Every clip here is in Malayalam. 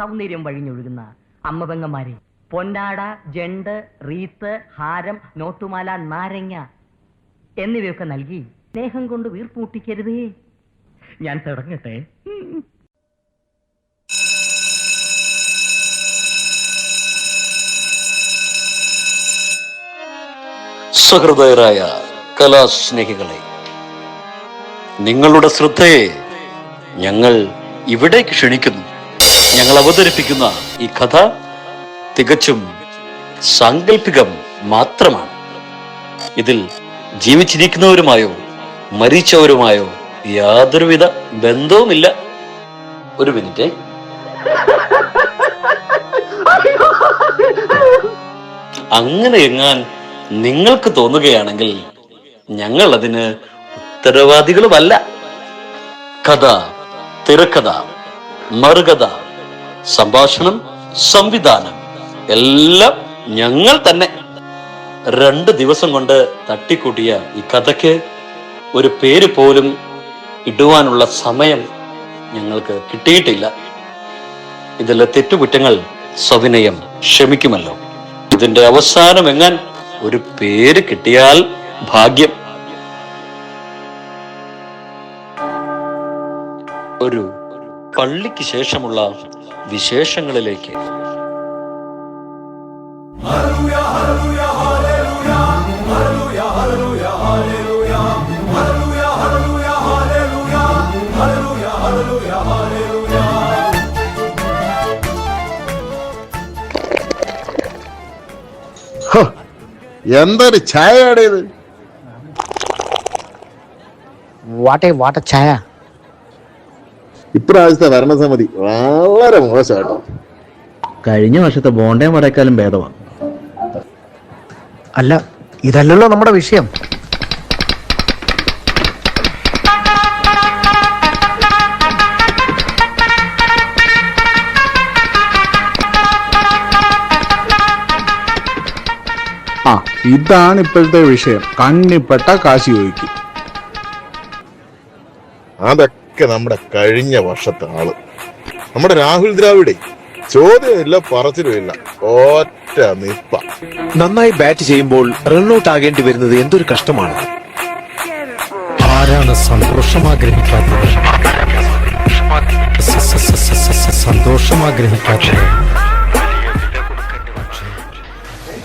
സൗന്ദര്യം വഴിഞ്ഞൊഴുകുന്ന അമ്മപെങ്ങന്മാരെ പൊണ്ടാട പൊന്നാട ജണ്ട് റീത്ത് ഹാരം നോട്ടുമാല നാരങ്ങ എന്നിവയൊക്കെ നൽകി സ്നേഹം കൊണ്ട് വീർപ്പൂട്ടിക്കരുതേ. ഞാൻ തുടങ്ങട്ടെ. സഹൃദയരായ കലാസ്നേഹികളെ നിങ്ങളുടെ ശ്രദ്ധയെ ഞങ്ങൾ ഇവിടേക്ക് ക്ഷണിക്കുന്നു. ഞങ്ങൾ അവതരിപ്പിക്കുന്ന ഈ കഥ തികച്ചും സാങ്കല്പികം മാത്രമാണ്. ഇതിൽ ജീവിച്ചിരിക്കുന്നവരുമായോ മരിച്ചവരുമായോ യാതൊരുവിധ ബന്ധവുമില്ല. ഒരു മിനിറ്റ്. അങ്ങനെ എങ്ങാൻ നിങ്ങൾക്ക് തോന്നുകയാണെങ്കിൽ ഞങ്ങൾ അതിന് ഉത്തരവാദികളുമല്ല. കഥ തിരക്കഥ മറുകഥ സംഭാഷണം സംവിധാനം എല്ലാം ഞങ്ങൾ തന്നെ. രണ്ട് ദിവസം കൊണ്ട് തട്ടിക്കൂട്ടിയ ഈ കഥയ്ക്ക് ഒരു പേര് പോലും ഇടുവാനുള്ള സമയം ഞങ്ങൾക്ക് കിട്ടിയിട്ടില്ല. ഇതിലെ തെറ്റുകുറ്റങ്ങൾ സവിനയം ക്ഷമിക്കുമല്ലോ. ഇതിന്റെ അവസാനം എങ്ങാൻ ഒരു പേര് കിട്ടിയാൽ ഭാഗ്യം. ഒരു പള്ളിക്ക് ശേഷമുള്ള വിശേഷങ്ങളിലേക്ക്. എന്തൊരു ചായയുടെ ഇത് വാട്ടെ വാട്ട ചായ ഇപ്രാവശ്യത്തെ ഭരണസമിതി വളരെ മോശമാട്ടോ കഴിഞ്ഞ വർഷത്തെ ബോണ്ടേ മടക്കാലും ഭേദമാണ്. അല്ല ഇതല്ലല്ലോ നമ്മുടെ വിഷയം. ആ ഇതാണ് ഇപ്പോഴത്തെ വിഷയം. കണ്ണിപ്പെട്ട കാശി ചോദിക്കും. അതൊക്കെ നമ്മുടെ കഴിഞ്ഞ വർഷത്തെ ആൾ. നമ്മുടെ രാഹുൽ ദ്രാവിഡേ ചോദ്യമില്ല പറച്ചിലുമില്ല ഒറ്റ നിപ്പ. നന്നായി ബാറ്റ് ചെയ്യുമ്പോൾ റൺഔട്ട് ആകേണ്ടി വരുന്നത് എന്തൊരു കഷ്ടമാണ്. ആരാണ് സന്തോഷം ആഗ്രഹിക്കാത്തത് സന്തോഷം ആഗ്രഹിക്കാത്തത്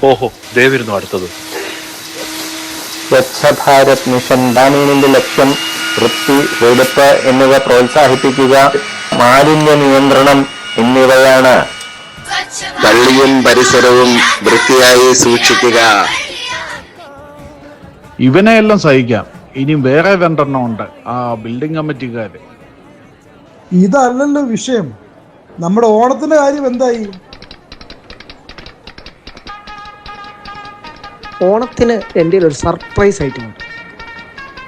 ഓഹോ ദേവിരുന്നു അടുത്തത്. സ്വച്ഛ ഭാരത് മിഷൻ ഗ്രാമീണിന്റെ ലക്ഷ്യം. വൃത്തി വെടുപ്പ് എന്നിവ പ്രോത്സാഹിപ്പിക്കുക മാലിന്യ നിയന്ത്രണം എന്നിവയാണ്. പള്ളിയും പരിസരവും വൃത്തിയായി സൂക്ഷിക്കുക. ഇവനെയെല്ലാം സഹിക്കാം. ഇനി വേറെ രണ്ടെണ്ണം ഉണ്ട്. ആ ബിൽഡിംഗ് കമ്മിറ്റിക്കാര് ഇതല്ലല്ലോ വിഷയം. നമ്മുടെ ഓണത്തിന്റെ കാര്യം എന്തായി? ഓണത്തിന് എന്റെ ഒരു സർപ്രൈസ് ആയിട്ടുണ്ട് ഉണ്ട്.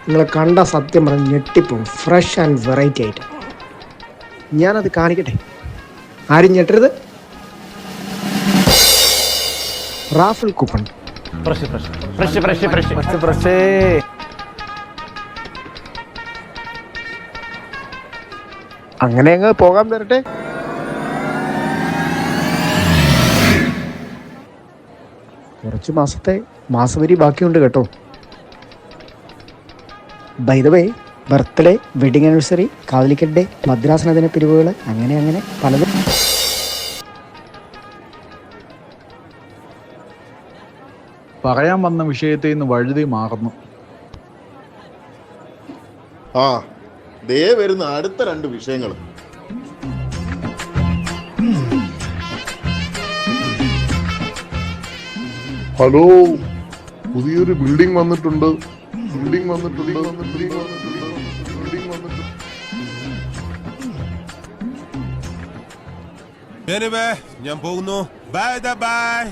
നിങ്ങൾ കണ്ട സത്യം പറഞ്ഞ് ഞെട്ടിപ്പും ഫ്രഷ് ആൻഡ് വെറൈറ്റി ആയിട്ട്. ഞാനത് കാണിക്കട്ടെ? ആരും ഞെട്ടരുത്. റാഫിൾ കൂപ്പൺ അങ്ങനെ അങ്ങ് പോകാൻ വരട്ടെ. കുറച്ച് മാസത്തെ മാസവരി ബാക്കിയുണ്ട് കേട്ടോ. By the way birthday wedding anniversary കാതലിക്കൽ day മദ്രാസന ദിന പിരിവുകൾ അങ്ങനെ അങ്ങനെ പലതും. പറയാൻ വന്ന വിഷയത്തിൽ നിന്ന് വഴുതി മാറുന്നു. ആ ദേ വരുന്ന അടുത്ത രണ്ട് വിഷയങ്ങൾ ഹലോ പുതിയൊരു ബിൽഡിംഗ് വന്നിട്ടുണ്ട്. ബിൽഡിംഗ് വന്നിട്ടുണ്ട്. ബിൽഡിംഗ് വന്നിട്ടുണ്ട്. ബിൽഡിംഗ് വന്നിട്ടുണ്ട്. ഞാൻ പോകുന്നു. ബൈ ബൈ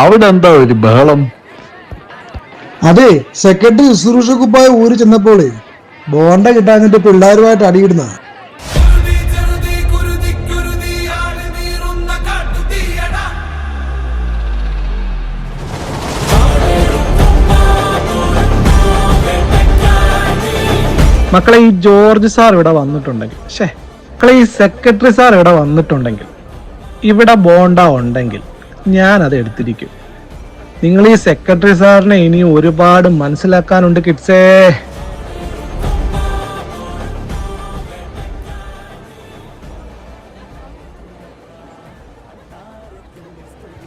അവിടെ എന്താ ഒരു ബഹളം? അതെ സെക്രട്ടറി ശുശ്രൂഷ കുപ്പായ ഊരി ചെന്നപ്പോളേ ബോണ്ട കിട്ടാൻ എന്നിട്ട് പിള്ളേരുമായിട്ട് അടിയിടുന്ന മക്കളെ ഈ ജോർജ് സാർ ഇവിടെ വന്നിട്ടുണ്ടെങ്കിൽ ഷേ മക്കളെ ഈ സെക്രട്ടറി സാർ ഇവിടെ വന്നിട്ടുണ്ടെങ്കിൽ ഇവിടെ ബോണ്ട ഉണ്ടെങ്കിൽ ഞാൻ അത് എടുത്തിരിക്കും. നിങ്ങൾ ഈ സെക്രട്ടറി സാറിനെ ഇനി ഒരുപാട് മനസ്സിലാക്കാനുണ്ട് കിഡ്സേ.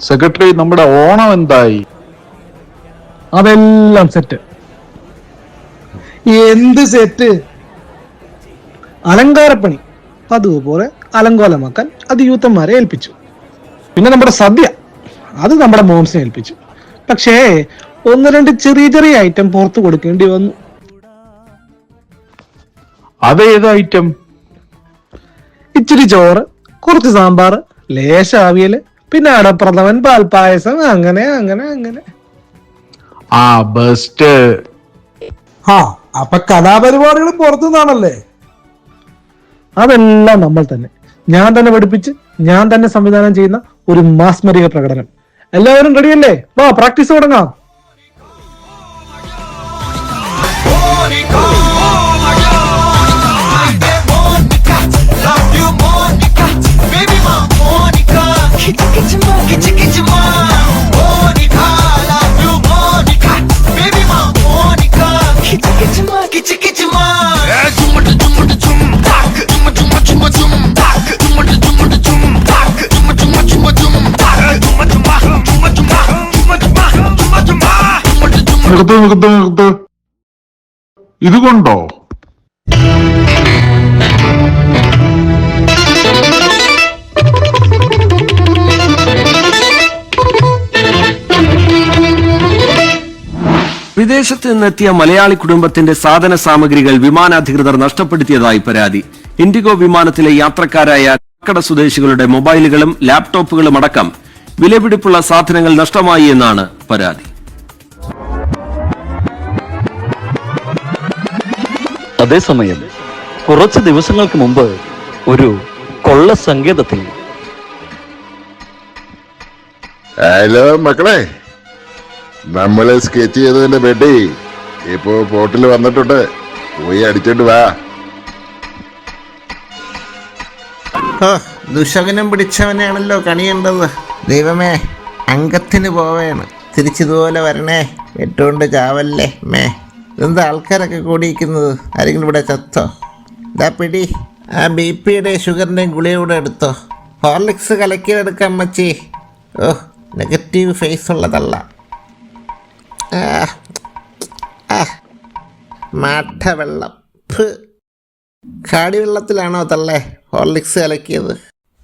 സെക്രട്ടറി നമ്മുടെ ഓണം എന്തായി? അതെല്ലാം സെറ്റ് എന്ത് സെറ്റ് അലങ്കാരപ്പണി. അതുപോലെ അലങ്കോലമാക്കാൻ അത് യൂത്തന്മാരെ ഏൽപ്പിച്ചു. പിന്നെ നമ്മുടെ സദ്യ. അത് നമ്മുടെ മോംസിനെ ഏൽപ്പിച്ചു. പക്ഷേ ഒന്ന് രണ്ട് ചെറിയ ചെറിയ ഐറ്റം പുറത്തു കൊടുക്കേണ്ടി വന്നു. അതേത് ഐറ്റം ഇച്ചിരി ചോറ് കുറച്ച് സാമ്പാർ ലേശ അവിയൽ പിന്നെ അടപ്രഥമൻ പാൽപായസം. അങ്ങനെ അങ്ങനെ അങ്ങനെ. ആ ബെസ്റ്റ് ആ അപ്പൊ കലാപരിപാടികൾ പുറത്തുനിന്നാണല്ലേ? അതെല്ലാം നമ്മൾ തന്നെ. ഞാൻ തന്നെ പഠിപ്പിച്ച് ഞാൻ തന്നെ സംവിധാനം ചെയ്യുന്ന ഒരു മാസ്മരിക പ്രകടനം. എല്ലാവരും റെഡിയല്ലേ വാ പ്രാക്ടീസ് തുടങ്ങാം. നിർത്ത് നിർത്ത് നിർത്ത് ഇതുകൊണ്ടോ? വിദേശത്ത് നിന്നെത്തിയ മലയാളി കുടുംബത്തിന്റെ സാധന സാമഗ്രികൾ വിമാനാധികൃതർ നഷ്ടപ്പെടുത്തിയതായി പരാതി. ഇൻഡിഗോ വിമാനത്തിലെ യാത്രക്കാരായ കക്കട സ്വദേശികളുടെ മൊബൈലുകളും ലാപ്ടോപ്പുകളും അടക്കം വിലപിടിപ്പുള്ള സാധനങ്ങൾ നഷ്ടമായി എന്നാണ് പരാതി. അതേസമയം കുറച്ച് ദിവസങ്ങൾക്ക് മുമ്പ് ഒരു കൊള്ള സങ്കേതത്തിൽ ഹലോ മക്കളെ നമ്മൾ സ്കെച്ച് ചെയ്തതിന്റെ ബെഡി ഇപ്പോ പോർട്ടിൽ വന്നിട്ടുണ്ട്. പോയി അടിച്ചോണ്ട് വാ. ദുശകനം പിടിച്ചവനെയാണല്ലോ കണിയേണ്ടത്. ദൈവമേ അംഗത്തിന് പോവേണ്. തിരിച്ചിതുപോലെ വരണേ. വെട്ടുകൊണ്ട് ചാവല്ലേ മേ. ഇതെന്താ ആൾക്കാരൊക്കെ കൂടിയിരിക്കുന്നത്? ആരെങ്കിലും ഇവിടെ ചത്തോ? ഇതാ പിടി. ആ ബി പിയുടെയും ഷുഗറിന്റെയും ഗുളിയൂടെ എടുത്തോ. ഹോർലിക്സ് കലക്കിയെടുക്കാം മച്ചി ഓ നെഗറ്റീവ് ഫേസ് ഉള്ളതല്ല. മാഠവെള്ളം. ഫ്. കാടിവെള്ളത്തിലാണോ തള്ളേ ഹോർലിക്സ് കലക്കിയത്?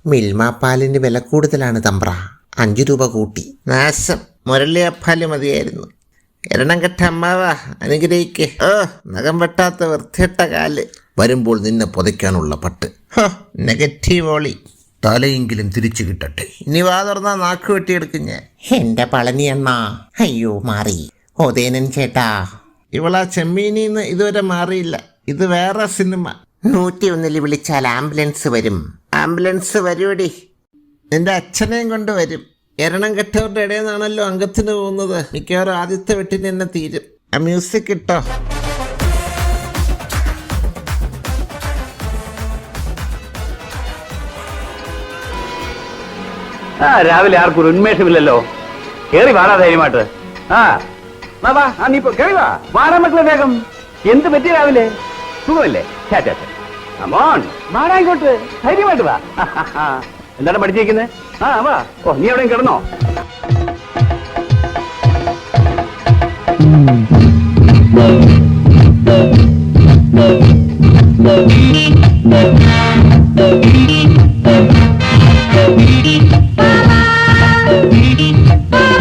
മിൽമ പാലിന് വില കൂടുതലാണ് തമ്പ്ര. അഞ്ച് രൂപ കൂട്ടി. നാശം. മുരളിയപ്പാൽ മതിയായിരുന്നു. എരണം കെട്ട അമ്മാവ അനുഗ്രഹിക്ക്. ഓ നഖം വെട്ടാത്ത വൃത്തിയിട്ട കാൽ. വരുമ്പോൾ നിന്നെ പുതയ്ക്കാനുള്ള പട്ട്. ഹോ നെഗറ്റീവ് ഓളി. തലയെങ്കിലും തിരിച്ചു കിട്ടട്ടെ. ഇനി വാ തുറന്നാ നാക്ക് വെട്ടിയെടുക്കും ഞാൻ. എന്റെ പളനി അമ്മ അയ്യോ മാറി. ഓതേനൻ ചേട്ടാ. ഇവളാ ചെമ്മീനിന്ന് ഇതുവരെ മാറിയില്ല. ഇത് വേറെ സിനിമ. നൂറ്റി ഒന്നിൽ വിളിച്ചാൽ ആംബുലൻസ് വരും. ആംബുലൻസ് വരൂടി നിന്റെ അച്ഛനെയും കൊണ്ട് വരും. എരണം കെട്ടവരുടെ ഇടയിൽ നിന്നാണല്ലോ അംഗത്തിന് പോകുന്നത്. മിക്കവാറും ആദ്യത്തെ വെട്ടിന് തന്നെ തീരും. ആ മ്യൂസിക് ഇട്ടോ? ആ രാവിലെ ആർക്കും ഒരു ഉന്മേഷമില്ലല്ലോ. കേറി വാടാ ധൈര്യമായിട്ട്. ആ വാ ആ നീ കേറി വാ. വാടാ മക്കളെ വേഗം. എന്ത് പറ്റി രാവിലെ? സുഖമല്ലേ. അമോൺ വാടാ ഇങ്ങോട്ട്. ധൈര്യമായിട്ട് വാ. എന്താണ് പഠിച്ചിരിക്കുന്നത് ആ വാ. ഓ നീ എവിടെയും കിടന്നോ? നീ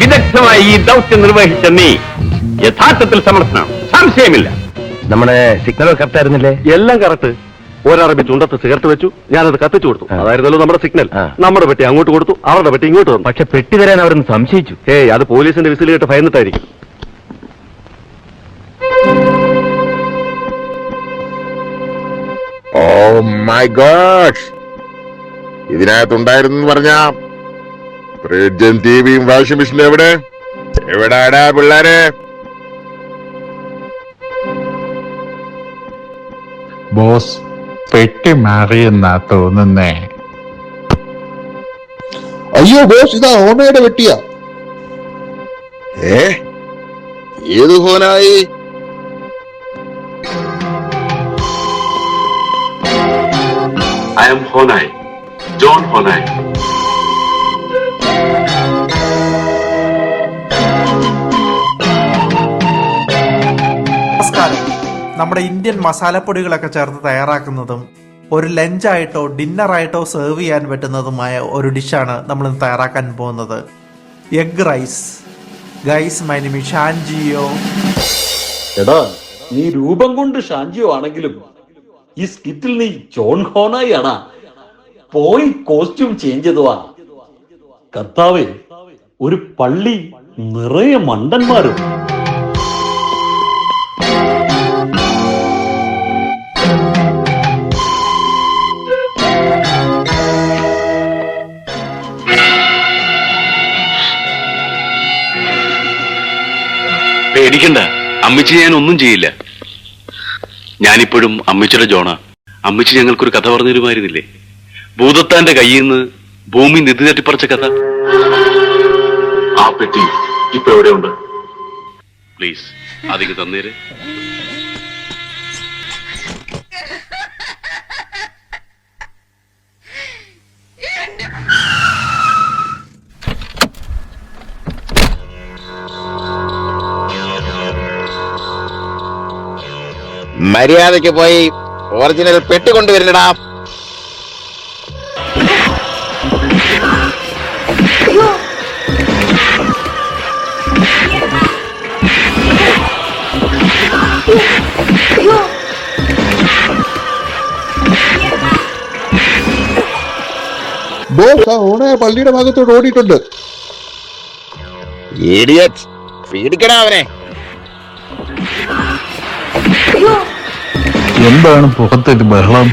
സുരക്ഷിതമായി ഈ ദൗത്യം നിർവഹിച്ച നീ യഥാർത്ഥത്തിൽ സമർത്ഥനാണ്? സംശയമില്ല. നമ്മുടെ സിഗ്നൽ കറക്റ്റ് ആയിരുന്നില്ലേ? എല്ലാം കറക്റ്റ് ഒരറബി ചുണ്ടത്ത് സിഗരറ്റ് വെച്ചു ഞാനത് കത്തിച്ചു കൊടുത്തു. അതായിരുന്നല്ലോ നമ്മുടെ സിഗ്നൽ നമ്മുടെ പെട്ടി അങ്ങോട്ട് കൊടുത്തു അവരുടെ പെട്ടി ഇങ്ങോട്ട് വന്നു പക്ഷെ പെട്ടി തരാൻ അവരൊന്ന് സംശയിച്ചു. ഏയ് അത് പോലീസിന്റെ വിസിൽ കേട്ട് ഭയന്നിട്ടായിരിക്കും. ഓ മൈ ഗോഡ് ഇതിനകത്തുണ്ടായിരുന്നു പറഞ്ഞ ഫ്രിഡ്ജും ടിവിയും വാഷിംഗ് മെഷീനും എവിടെ? എവിടാടാ പിള്ളേരെ? ബോസ് പെട്ടി മാറിയെന്നാ തോന്നുന്നേ. അയ്യോ ബോസ് ഇതാ ഓമയുടെ വെട്ടിയാ ഏ? ഏത് Honai I am Honai John Honai നമസ്കാരം നമ്മുടെ ഇന്ത്യൻ മസാലപ്പൊടികളൊക്കെ ചേർത്ത് തയ്യാറാക്കുന്നതും ഒരു ലഞ്ചായിട്ടോ ഡിന്നറായിട്ടോ സെർവ് ചെയ്യാൻ പറ്റുന്നതുമായ ഒരു ഡിഷാണ് നമ്മൾ ഇന്ന് തയ്യാറാക്കാൻ പോകുന്നത്. എഗ് റൈസ് ഗൈസ് മൈനിമി ഷാൻജിയോ. എടാ നീ രൂപം കൊണ്ട് ഷാൻജിയോ ആണെങ്കിലും ഈ സ്കിറ്റിൽ നീ ജോൺ ഹോണായി ആണാ. പോയി കോസ്റ്റ്യൂം ചേഞ്ച് ചെയ്തുവാ കർത്താവേ ഒരു പള്ളി നിറയെ മണ്ടന്മാരും പേടിക്കണ്ട. അമ്മച്ചി ഞാൻ ഒന്നും ചെയ്യില്ല. ഞാനിപ്പോഴും അമ്മച്ചിയുടെ ജോണ. അമ്മച്ചി ഞങ്ങൾക്കൊരു കഥ പറഞ്ഞു തരുമായിരുന്നില്ലേ ഭൂതത്താന്റെ കയ്യിൽ നിന്ന് ഭൂമി നിധി തട്ടിപ്പറിച്ച കഥ. ആ പെട്ടി ഇപ്പൊ എവിടെയുണ്ട്? പ്ലീസ് അതിക്ക് തന്നേര്. മര്യാദയ്ക്ക് പോയി ഒറിജിനൽ പെട്ടി കൊണ്ടുവരില്ലടാ ബോസ് ആ ഓണ പള്ളിയുടെ ഭാഗത്തോട് ഓടിയിട്ടുണ്ട്. പീഡിക്കടാ അവനെ. എന്താണ് പുറത്തൊരു ബഹളം?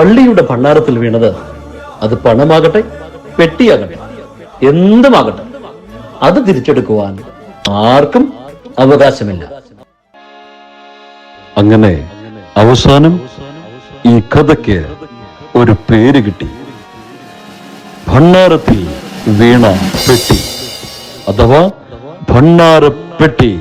പള്ളിയുടെ ഭണ്ണാരത്തിൽ വീണത് അത് പണമാകട്ടെ പെട്ടിയാകട്ടെ എന്തുമാകട്ടെ? അത് തിരിച്ചെടുക്കുവാൻ ആർക്കും അവകാശമില്ല. അങ്ങനെ അവസാനം ഈ കഥയ്ക്ക് ഒരു പേര് കിട്ടി. ഭണ്ണാരത്തിൽ വീണ പെട്ടി. അഥവാ ഭണ്ണാരപ്പെട്ടി.